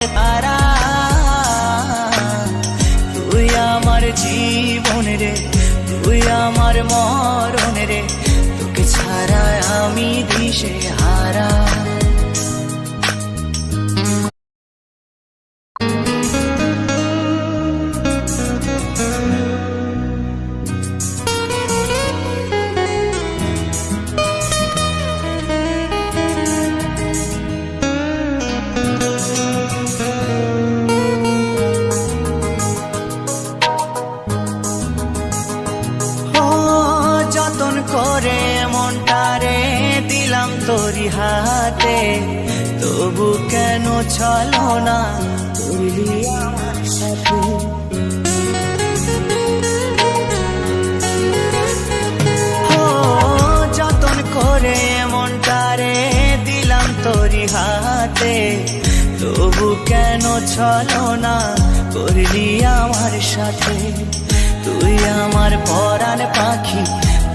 তারা তুই আমার জীবন রে তুই আমার মরণ রে তোকে ছাড়া আমি দিশে হারা। করে মনটারে দিলাম তোরি হাতে। তবু কেন চলো না করলি যতন করে মনটারে দিলাম তোরি হাতে। তবু কেন চলো না করলি আমার সাথে? তুই আমার পরাণ পাখি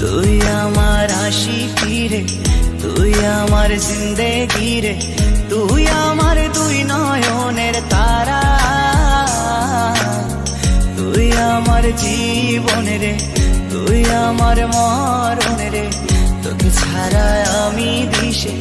তুই আমার আশি রে তুই আমার জিন্দেগি রে, তুই আমার দুই নয়নের তারা। তুই আমার জীবন রে, তুই আমার মরণ রে, তোকে ছাড়া আমি দিশে